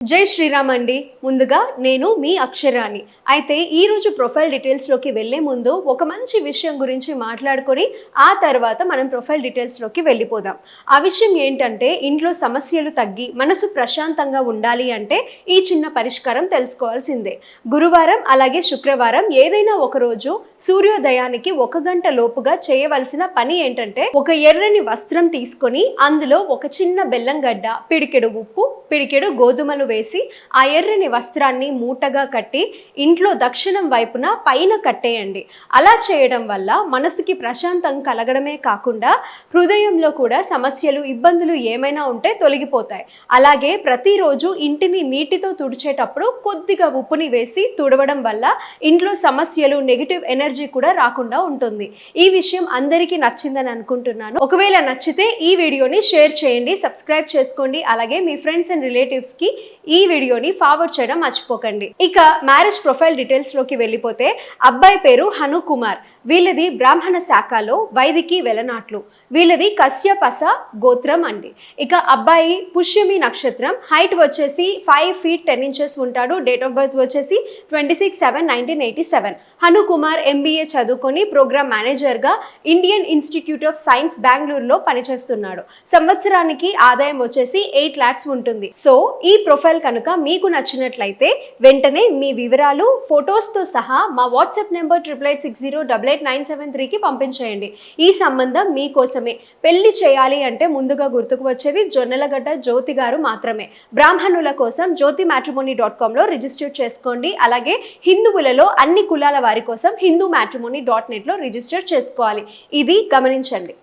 జై శ్రీరామ్ అండి. ముందుగా నేను మీ అక్షరాణి. అయితే ఈ రోజు ప్రొఫైల్ డీటెయిల్స్లోకి వెళ్ళే ముందు ఒక మంచి విషయం గురించి మాట్లాడుకొని ఆ తర్వాత మనం ప్రొఫైల్ డీటెయిల్స్లోకి వెళ్ళిపోదాం. ఆ విషయం ఏంటంటే ఇంట్లో సమస్యలు తగ్గి మనసు ప్రశాంతంగా ఉండాలి అంటే ఈ చిన్న పరిష్కారం తెలుసుకోవాల్సిందే. గురువారం అలాగే శుక్రవారం ఏదైనా ఒక రోజు సూర్యోదయానికి ఒక గంట లోపుగా చేయవలసిన పని ఏంటంటే ఒక ఎర్రని వస్త్రం తీసుకొని అందులో ఒక చిన్న బెల్లం గడ్డ పిడికెడు ఉప్పు పిడికెడు గోధుమలు వేసి ఆ ఎర్రని వస్త్రాన్ని మూటగా కట్టి ఇంట్లో దక్షిణం వైపున పైన కట్టేయండి. అలా చేయడం వల్ల మనసుకి ప్రశాంతం కలగడమే కాకుండా హృదయంలో కూడా సమస్యలు ఇబ్బందులు ఏమైనా ఉంటే తొలగిపోతాయి. అలాగే ప్రతిరోజు ఇంటిని నీటితో తుడిచేటప్పుడు కొద్దిగా ఉప్పుని వేసి తుడవడం వల్ల ఇంట్లో సమస్యలు నెగిటివ్ ఎనర్జీ కూడా రాకుండా ఉంటుంది. ఈ విషయం అందరికీ నచ్చిందని అనుకుంటున్నాను. ఒకవేళ నచ్చితే ఈ వీడియోని షేర్ చేయండి సబ్స్క్రైబ్ చేసుకోండి. అలాగే మీ ఫ్రెండ్స్ అండ్ రిలేటివ్స్కి ఈ వీడియోని ఫార్వర్డ్ చేయడం మర్చిపోకండి. ఇక మ్యారేజ్ ప్రొఫైల్ డీటెయిల్స్లోకి వెళ్ళిపోతే అబ్బాయి పేరు హను కుమార్ వీళ్ళది బ్రాహ్మణ శాఖలో వైదికి వెలనాట్లు. వీళ్ళది కశ్యపస గోత్రం అండి. ఇక అబ్బాయి పుష్యమి నక్షత్రం హైట్ వచ్చేసి ఫైవ్ ఫీట్ టెన్ ఇంచెస్ ఉంటాడు డేట్ ఆఫ్ బర్త్ వచ్చేసి twenty six seven nineteen eighty seven Hanukumar MBA చదువుకొని ప్రోగ్రామ్ మేనేజర్గా ఇండియన్ ఇన్స్టిట్యూట్ ఆఫ్ సైన్స్ బెంగళూరులో పనిచేస్తున్నాడు. సంవత్సరానికి ఆదాయం వచ్చేసి ఎయిట్ ల్యాక్స్ ఉంటుంది. సో ఈ ప్రొఫైల్ కనుక మీకు నచ్చినట్లయితే వెంటనే మీ వివరాలు ఫొటోస్తో సహా మా WhatsApp number triple eight six zero double eight nine seven త్రీకి పంపించేయండి. ఈ సంబంధం మీకోసమే. పెళ్ళి చేయాలి అంటే ముందుగా గుర్తుకు వచ్చేది జొన్నలగడ్డ జ్యోతి గారు మాత్రమే. బ్రాహ్మణుల కోసం జ్యోతి మ్యాట్రిమోనీ డాట్ కామ్లో రిజిస్టర్ చేసుకోండి. అలాగే హిందువులలో అన్ని కులాల వారి కోసం హిందూ మ్యాట్రిమోనీ డాట్ నెట్లో రిజిస్టర్ చేసుకోవాలి. ఇది గమనించండి.